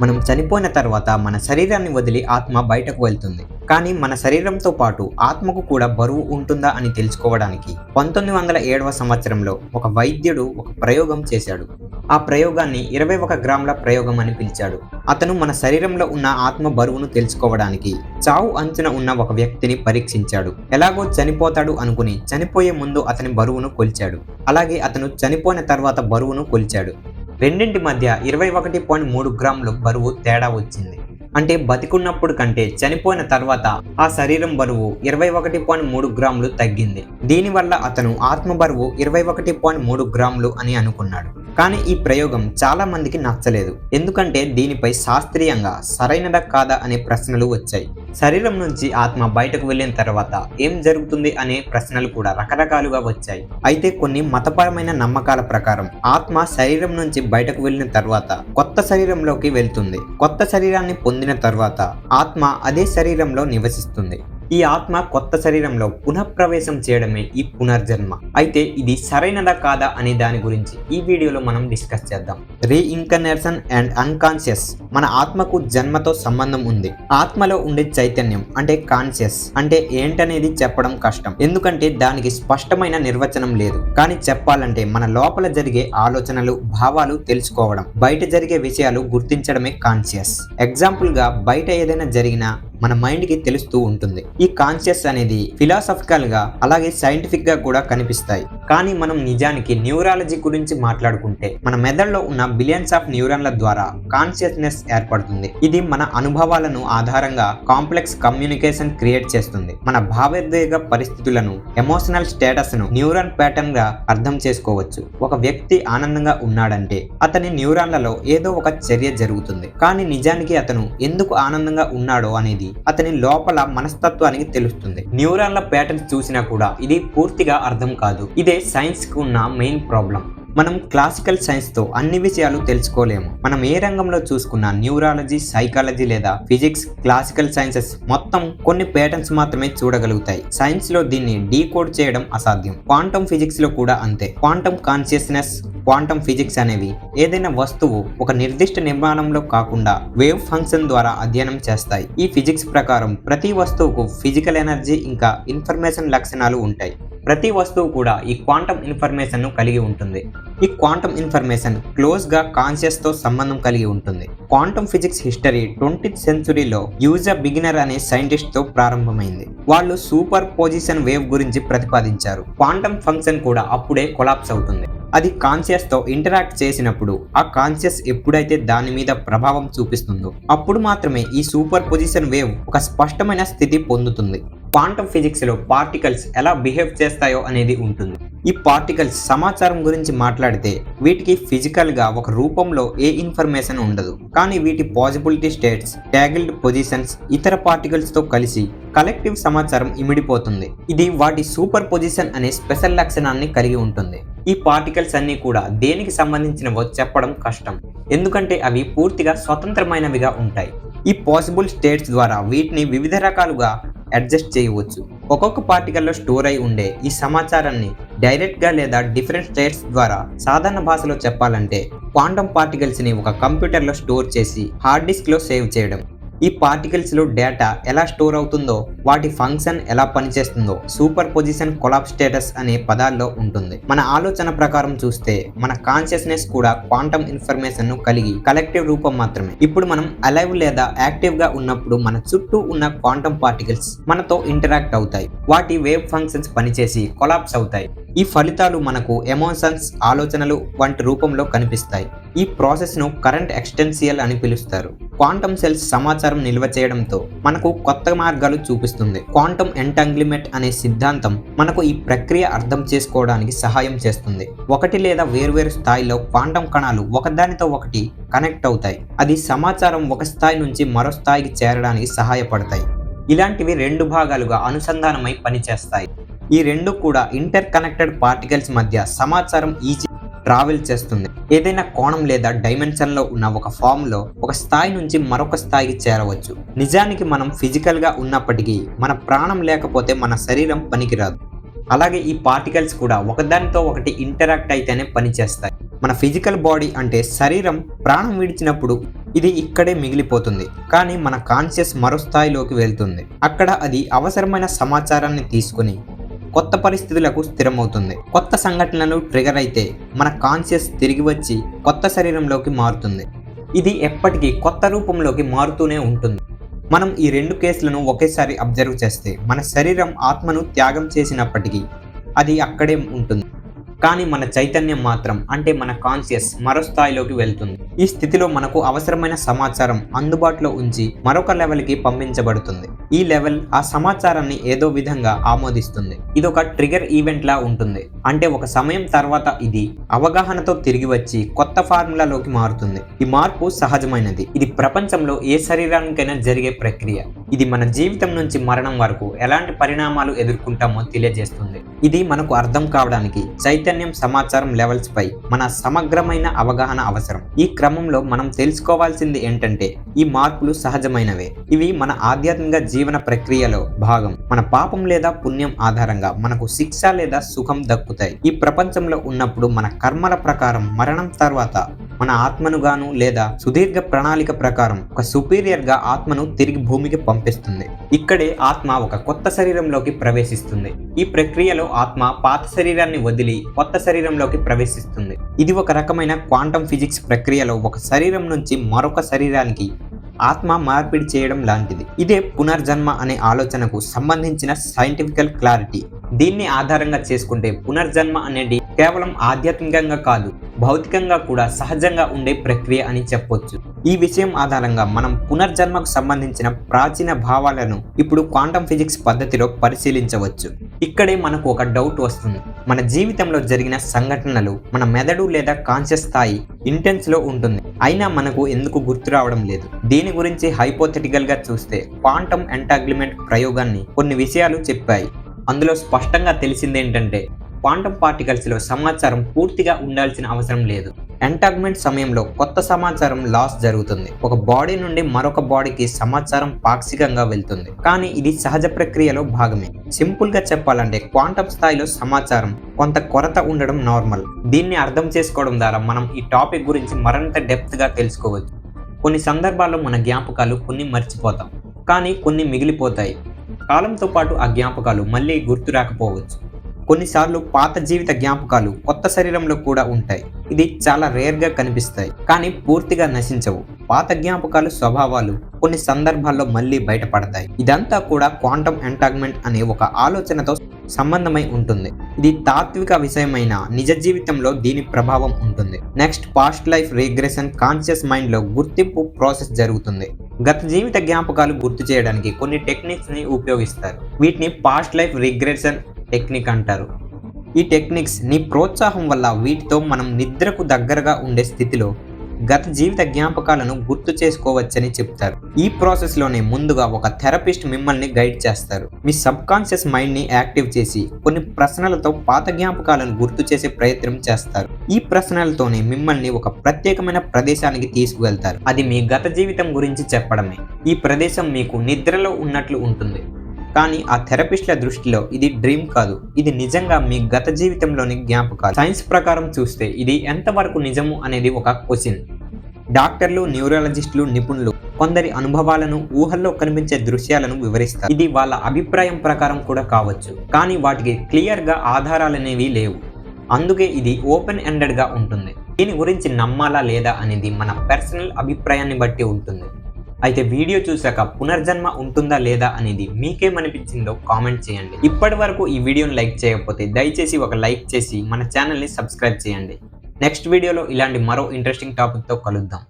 మనం చనిపోయిన తర్వాత మన శరీరాన్ని వదిలి ఆత్మ బయటకు వెళ్తుంది. కానీ మన శరీరంతో పాటు ఆత్మకు కూడా బరువు ఉంటుందా అని తెలుసుకోవడానికి పంతొమ్మిది వందల ఏడవ సంవత్సరంలో ఒక వైద్యుడు ఒక ప్రయోగం చేశాడు. ఆ ప్రయోగాన్ని ఇరవై ఒక గ్రాముల ప్రయోగం అని పిలిచాడు. అతను మన శరీరంలో ఉన్న ఆత్మ బరువును తెలుసుకోవడానికి చావు అంచున ఉన్న ఒక వ్యక్తిని పరీక్షించాడు. ఎలాగో చనిపోతాడు అనుకుని చనిపోయే ముందు అతని బరువును కొలిచాడు. అలాగే అతను చనిపోయిన తర్వాత బరువును కొలిచాడు. రెండింటి మధ్య ఇరవై ఒకటి పాయింట్ మూడు గ్రాములు బరువు తేడా వచ్చింది. అంటే బతికున్నప్పుడు కంటే చనిపోయిన తర్వాత ఆ శరీరం బరువు ఇరవై ఒకటి పాయింట్ మూడు గ్రాములు తగ్గింది. దీనివల్ల అతను ఆత్మ బరువు ఇరవై ఒకటి పాయింట్ మూడు గ్రాములు అని అనుకున్నాడు. కానీ ఈ ప్రయోగం చాలా మందికి నచ్చలేదు. ఎందుకంటే దీనిపై శాస్త్రీయంగా సరైనదా కాదా అనే ప్రశ్నలు వచ్చాయి. శరీరం నుంచి ఆత్మ బయటకు వెళ్ళిన తర్వాత ఏం జరుగుతుంది అనే ప్రశ్నలు కూడా రకరకాలుగా వచ్చాయి. అయితే కొన్ని మతపరమైన నమ్మకాల ప్రకారం ఆత్మ శరీరం నుంచి బయటకు వెళ్ళిన తర్వాత కొత్త శరీరంలోకి వెళ్తుంది. కొత్త శరీరాన్ని పొందిన తర్వాత ఆత్మ అదే శరీరంలో నివసిస్తుంది. ఈ ఆత్మ కొత్త శరీరంలో పునఃప్రవేశం చేయడమే ఈ పునర్జన్మ. అయితే ఇది సరైనదా కాదా అనే దాని గురించి ఈ వీడియోలో మనం డిస్కస్ చేద్దాం. రీఇన్కర్నేషన్ అండ్ అన్కాన్షియస్ మన ఆత్మకు జన్మతో సంబంధం ఉంది. ఆత్మలో ఉండే చైతన్యం అంటే కాన్షియస్ అంటే ఏంటనేది చెప్పడం కష్టం. ఎందుకంటే దానికి స్పష్టమైన నిర్వచనం లేదు. కానీ చెప్పాలంటే మన లోపల జరిగే ఆలోచనలు భావాలు తెలుసుకోవడం బయట జరిగే విషయాలు గుర్తించడమే కాన్షియస్. ఎగ్జాంపుల్గా బయట ఏదైనా జరిగినా మన మైండ్కి తెలుస్తూ ఉంటుంది. ఈ కాన్షియస్ అనేది ఫిలాసఫికల్గా అలాగే సైంటిఫిక్గా కూడా కనిపిస్తాయి. కానీ మనం నిజానికి న్యూరాలజీ గురించి మాట్లాడుకుంటే మన మెదడులో ఉన్న బిలియన్స్ ఆఫ్ న్యూరాన్ల ద్వారా కాన్షియస్నెస్ ఏర్పడుతుంది. ఇది మన అనుభవాలను ఆధారంగా కాంప్లెక్స్ కమ్యూనికేషన్ క్రియేట్ చేస్తుంది. మన భావోద్వేగ పరిస్థితులను ఎమోషనల్ స్టేటస్ను న్యూరాన్ ప్యాటర్న్గా అర్థం చేసుకోవచ్చు. ఒక వ్యక్తి ఆనందంగా ఉన్నాడంటే అతని న్యూరాన్లలో ఏదో ఒక చర్య జరుగుతుంది. కానీ నిజానికి అతను ఎందుకు ఆనందంగా ఉన్నాడో అనేది అతని లోపల మనస్తత్వానికి తెలుస్తుంది. న్యూరాన్ల ప్యాటర్న్స్ చూసినా కూడా ఇది పూర్తిగా అర్థం కాదు. ఇదే సైన్స్కు ఉన్న మెయిన్ ప్రాబ్లం. మనం క్లాసికల్ సైన్స్తో అన్ని విషయాలు తెలుసుకోలేము. మనం ఏ రంగంలో చూసుకున్నా న్యూరాలజీ సైకాలజీ లేదా ఫిజిక్స్ క్లాసికల్ సైన్సెస్ మొత్తం కొన్ని ప్యాటర్న్స్ మాత్రమే చూడగలుగుతాయి. సైన్స్లో దీన్ని డీకోడ్ చేయడం అసాధ్యం. క్వాంటమ్ ఫిజిక్స్లో కూడా అంతే. క్వాంటమ్ కాన్షియస్నెస్ క్వాంటమ్ ఫిజిక్స్ అనేవి ఏదైనా వస్తువు ఒక నిర్దిష్ట నిర్మాణంలో కాకుండా వేవ్ ఫంక్షన్ ద్వారా అధ్యయనం చేస్తాయి. ఈ ఫిజిక్స్ ప్రకారం ప్రతి వస్తువుకు ఫిజికల్ ఎనర్జీ ఇంకా ఇన్ఫర్మేషన్ లక్షణాలు ఉంటాయి. ప్రతి వస్తువు కూడా ఈ క్వాంటమ్ ఇన్ఫర్మేషన్ను కలిగి ఉంటుంది. ఈ క్వాంటమ్ ఇన్ఫర్మేషన్ క్లోజ్గా కాన్షియస్తో సంబంధం కలిగి ఉంటుంది. క్వాంటమ్ ఫిజిక్స్ హిస్టరీ ట్వంటీత్ సెంచురీలో యూజర్ బిగినర్ అనే సైంటిస్ట్తో ప్రారంభమైంది. వాళ్ళు సూపర్ పొజిషన్ వేవ్ గురించి ప్రతిపాదించారు. క్వాంటమ్ ఫంక్షన్ కూడా అప్పుడే కొలాప్స్ అవుతుంది. అది కాన్షియస్తో ఇంటరాక్ట్ చేసినప్పుడు ఆ కాన్షియస్ ఎప్పుడైతే దాని మీద ప్రభావం చూపిస్తుందో అప్పుడు మాత్రమే ఈ సూపర్ పొజిషన్ వేవ్ ఒక స్పష్టమైన స్థితి పొందుతుంది. క్వాంటమ్ ఫిజిక్స్లో పార్టికల్స్ ఎలా బిహేవ్ చేస్తాయో అనేది ఉంటుంది. ఈ పార్టికల్స్ సమాచారం గురించి మాట్లాడితే వీటికి ఫిజికల్గా ఒక రూపంలో ఏ ఇన్ఫర్మేషన్ ఉండదు. కానీ వీటి పాజిబిలిటీ స్టేట్స్ ట్యాగిల్డ్ పొజిషన్స్ ఇతర పార్టికల్స్తో కలిసి కలెక్టివ్ సమాచారం ఇమిడిపోతుంది. ఇది వాటి సూపర్ పొజిషన్ అనే స్పెషల్ లక్షణాన్ని కలిగి ఉంటుంది. ఈ పార్టికల్స్ అన్నీ కూడా దేనికి సంబంధించినవో చెప్పడం కష్టం. ఎందుకంటే అవి పూర్తిగా స్వతంత్రమైనవిగా ఉంటాయి. ఈ పాసిబుల్ స్టేట్స్ ద్వారా వీటిని వివిధ రకాలుగా అడ్జస్ట్ చేయవచ్చు. ఒక్కొక్క పార్టికల్లో స్టోర్ అయి ఉండే ఈ సమాచారాన్ని డైరెక్ట్గా లేదా డిఫరెంట్ స్టేట్స్ ద్వారా సాధారణ భాషలో చెప్పాలంటే క్వాంటమ్ పార్టికల్స్ని ఒక కంప్యూటర్లో స్టోర్ చేసి హార్డ్ డిస్క్లో సేవ్ చేయడం. ఈ పార్టికల్స్లో డేటా ఎలా స్టోర్ అవుతుందో వాటి ఫంక్షన్ ఎలా పనిచేస్తుందో సూపర్ పొజిషన్ కొలాప్ స్టేటస్ అనే పదాల్లో ఉంటుంది. మన ఆలోచన ప్రకారం చూస్తే మన కాన్షియస్నెస్ కూడా క్వాంటమ్ ఇన్ఫర్మేషన్ను కలిగి కలెక్టివ్ రూపం మాత్రమే. ఇప్పుడు మనం అలైవ్ లేదా యాక్టివ్గా ఉన్నప్పుడు మన చుట్టూ ఉన్న క్వాంటమ్ పార్టికల్స్ మనతో ఇంటరాక్ట్ అవుతాయి. వాటి వేవ్ ఫంక్షన్స్ పనిచేసి కొలాప్స్ అవుతాయి. ఈ ఫలితాలు మనకు ఎమోషన్స్ ఆలోచనలు వంటి రూపంలో కనిపిస్తాయి. ఈ ప్రాసెస్ను కరెంట్ ఎక్స్టెన్సియల్ అని పిలుస్తారు. క్వాంటమ్ సెల్స్ సమాచారం నిల్వ చేయడంతో మనకు కొత్త మార్గాలు చూపిస్తుంది. క్వాంటమ్ ఎంటాంగ్లిమెంట్ అనే సిద్ధాంతం మనకు ఈ ప్రక్రియ అర్థం చేసుకోవడానికి సహాయం చేస్తుంది. ఒకటి లేదా వేర్వేరు స్థాయిలో క్వాంటమ్ కణాలు ఒకదానితో ఒకటి కనెక్ట్ అవుతాయి. అది సమాచారం ఒక స్థాయి నుంచి మరో స్థాయికి చేరడానికి సహాయపడతాయి. ఇలాంటివి రెండు భాగాలుగా అనుసంధానమై పనిచేస్తాయి. ఈ రెండు కూడా ఇంటర్ కనెక్టెడ్ పార్టికల్స్ మధ్య సమాచారం ఈజీ ట్రావెల్ చేస్తుంది. ఏదైనా కోణం లేదా డైమెన్షన్లో ఉన్న ఒక ఫామ్లో ఒక స్థాయి నుంచి మరొక స్థాయికి చేరవచ్చు. నిజానికి మనం ఫిజికల్గా ఉన్నప్పటికీ మన ప్రాణం లేకపోతే మన శరీరం పనికిరాదు. అలాగే ఈ పార్టికల్స్ కూడా ఒకదానితో ఒకటి ఇంటరాక్ట్ అయితేనే పనిచేస్తాయి. మన ఫిజికల్ బాడీ అంటే శరీరం ప్రాణం విడిచినప్పుడు ఇది ఇక్కడే మిగిలిపోతుంది. కానీ మన కాన్షియస్ మరో స్థాయిలోకి వెళ్తుంది. అక్కడ అది అవసరమైన సమాచారాన్ని తీసుకుని కొత్త పరిస్థితులకు స్థిరమవుతుంది. కొత్త సంఘటనలు ట్రిగర్ అయితే మన కాన్షియస్ తిరిగి వచ్చి కొత్త శరీరంలోకి మారుతుంది. ఇది ఎప్పటికీ కొత్త రూపంలోకి మారుతూనే ఉంటుంది. మనం ఈ రెండు కేసులను ఒకేసారి అబ్జర్వ్ చేస్తే మన శరీరం ఆత్మను త్యాగం చేసినప్పటికీ అది అక్కడే ఉంటుంది. కానీ మన చైతన్యం మాత్రం అంటే మన కాన్షియస్ మరో స్థాయిలోకి వెళ్తుంది. ఈ స్థితిలో మనకు అవసరమైన సమాచారం అందుబాటులో ఉంచి మరొక లెవెల్కి పంపించబడుతుంది. ఈ లెవెల్ ఆ సమాచారాన్ని ఏదో విధంగా ఆమోదిస్తుంది. ఇది ఒక ట్రిగర్ ఈవెంట్ లా ఉంటుంది. అంటే ఒక సమయం తర్వాత ఇది అవగాహనతో తిరిగి వచ్చి కొత్త కొత్త ఫార్ములాలోకి మారుతుంది. ఈ మార్పు సహజమైనది. ఇది ప్రపంచంలో ఏ శరీరానికైనా జరిగే ప్రక్రియ. ఇది మన జీవితం నుంచి మరణం వరకు ఎలాంటి పరిణామాలు ఎదుర్కొంటామో తెలియజేస్తుంది. ఇది మనకు అర్థం కావడానికి చైతన్యం సమాచారం లెవెల్స్ పై మన సమగ్రమైన అవగాహన అవసరం. ఈ క్రమంలో మనం తెలుసుకోవాల్సింది ఏంటంటే ఈ మార్పులు సహజమైనవే. ఇవి మన ఆధ్యాత్మిక జీవన ప్రక్రియలో భాగం. మన పాపం లేదా పుణ్యం ఆధారంగా మనకు శిక్ష లేదా సుఖం దక్కుతాయి. ఈ ప్రపంచంలో ఉన్నప్పుడు మన కర్మల ప్రకారం మరణం తర్వాత మన ఆత్మను గాను లేదా సుదీర్ఘ ప్రణాళిక ప్రకారం ఒక సుపీరియర్గా ఆత్మను తిరిగి భూమికి పంపిస్తుంది. ఇక్కడే ఆత్మ ఒక కొత్త శరీరంలోకి ప్రవేశిస్తుంది. ఈ ప్రక్రియలో ఆత్మ పాత శరీరాన్ని వదిలి కొత్త శరీరంలోకి ప్రవేశిస్తుంది. ఇది ఒక రకమైన క్వాంటం ఫిజిక్స్ ప్రక్రియలో ఒక శరీరం నుంచి మరొక శరీరానికి ఆత్మ మార్పిడి చేయడం లాంటిది. ఇదే పునర్జన్మ అనే ఆలోచనకు సంబంధించిన సైంటిఫికల్ క్లారిటీ దీన్ని ఆధారంగా చేసుకుంటే పునర్జన్మ అనేది కేవలం ఆధ్యాత్మికంగా కాదు భౌతికంగా కూడా సహజంగా ఉండే ప్రక్రియ అని చెప్పొచ్చు. ఈ విషయం ఆధారంగా మనం పునర్జన్మకు సంబంధించిన ప్రాచీన భావాలను ఇప్పుడు క్వాంటం ఫిజిక్స్ పద్ధతిలో పరిశీలించవచ్చు. ఇక్కడే మనకు ఒక డౌట్ వస్తుంది. మన జీవితంలో జరిగిన సంఘటనలు మన మెదడు లేదా కాన్షియస్ స్థాయి ఇంటెన్స్లో ఉంటుంది. అయినా మనకు ఎందుకు గుర్తు రావడం లేదు. దీని గురించి హైపోథెటికల్గా చూస్తే క్వాంటం ఎంటాగ్లిమెంట్ ప్రయోగాన్ని కొన్ని విషయాలు చెప్పాయి. అందులో స్పష్టంగా తెలిసింది ఏంటంటే క్వాంటం పార్టికల్స్లో సమాచారం పూర్తిగా ఉండాల్సిన అవసరం లేదు. ఎంటాగ్మెంట్ సమయంలో కొత్త సమాచారం లాస్ జరుగుతుంది. ఒక బాడీ నుండి మరొక బాడీకి సమాచారం పాక్షికంగా వెళ్తుంది. కానీ ఇది సహజ ప్రక్రియలో భాగమే. సింపుల్గా చెప్పాలంటే క్వాంటం స్థాయిలో సమాచారం కొంత కొరత ఉండడం నార్మల్. దీన్ని అర్థం చేసుకోవడం ద్వారా మనం ఈ టాపిక్ గురించి మరింత డెప్త్గా తెలుసుకోవచ్చు. కొన్ని సందర్భాల్లో మన జ్ఞాపకాలు కొన్ని మర్చిపోతాం. కానీ కొన్ని మిగిలిపోతాయి. కాలంతో పాటు ఆ జ్ఞాపకాలు మళ్ళీ గుర్తు రాకపోవచ్చు. కొన్నిసార్లు పాత జీవిత జ్ఞాపకాలు కొత్త శరీరంలో కూడా ఉంటాయి. ఇది చాలా రేర్గా కనిపిస్తాయి. కానీ పూర్తిగా నశించవు. పాత జ్ఞాపకాలు స్వభావాలు కొన్ని సందర్భాల్లో మళ్ళీ బయటపడతాయి. ఇదంతా కూడా క్వాంటమ్ ఎంటాగ్మెంట్ అనే ఒక ఆలోచనతో సంబంధమై ఉంటుంది. ఇది తాత్విక విషయమైన నిజ జీవితంలో దీని ప్రభావం ఉంటుంది. Next past life regression conscious మైండ్లో గుర్తింపు ప్రాసెస్ జరుగుతుంది. గత జీవిత జ్ఞాపకాలు గుర్తు చేయడానికి కొన్ని టెక్నిక్స్ని ఉపయోగిస్తారు. వీటిని పాస్ట్ లైఫ్ రిగ్రెషన్ టెక్నిక్ అంటారు. ఈ టెక్నిక్స్ నీ ప్రోత్సాహం వల్ల వీటితో మనం నిద్రకు దగ్గరగా ఉండే స్థితిలో గత జీవిత జ్ఞాపకాలను గుర్తు చేసుకోవచ్చని చెప్తారు. ఈ ప్రాసెస్లోనే ముందుగా ఒక థెరపిస్ట్ మిమ్మల్ని గైడ్ చేస్తారు. మీ సబ్ కాన్షియస్ మైండ్ని యాక్టివ్ చేసి కొన్ని ప్రశ్నలతో పాత జ్ఞాపకాలను గుర్తు చేసే ప్రయత్నం చేస్తారు. ఈ ప్రశ్నలతోనే మిమ్మల్ని ఒక ప్రత్యేకమైన ప్రదేశానికి తీసుకువెళ్తారు. అది మీ గత జీవితం గురించి చెప్పడమే. ఈ ప్రదేశం మీకు నిద్రలో ఉన్నట్లు ఉంటుంది. కానీ ఆ థెరపిస్ట్ల దృష్టిలో ఇది డ్రీమ్ కాదు. ఇది నిజంగా మీ గత జీవితంలోని జ్ఞాపకాలు. సైన్స్ ప్రకారం చూస్తే ఇది ఎంతవరకు నిజము అనేది ఒక క్వశ్చన్. డాక్టర్లు న్యూరాలజిస్టులు నిపుణులు కొందరి అనుభవాలను ఊహల్లో కనిపించే దృశ్యాలను వివరిస్తారు. ఇది వాళ్ళ అభిప్రాయం ప్రకారం కూడా కావచ్చు. కానీ వాటికి క్లియర్గా ఆధారాలనేవి లేవు. అందుకే ఇది ఓపెన్ ఎండెడ్గా ఉంటుంది. దీని గురించి నమ్మాలా లేదా అనేది మన పర్సనల్ అభిప్రాయాన్ని బట్టి ఉంటుంది. అయితే వీడియో చూశాక పునర్జన్మ ఉంటుందా లేదా అనేది మీకేమనిపించిందో కామెంట్ చేయండి. ఇప్పటి వరకు ఈ వీడియోని లైక్ చేయకపోతే దయచేసి ఒక లైక్ చేసి మన ఛానల్ని సబ్స్క్రైబ్ చేయండి. నెక్స్ట్ వీడియోలో ఇలాంటి మరో ఇంట్రెస్టింగ్ టాపిక్తో కలుద్దాం.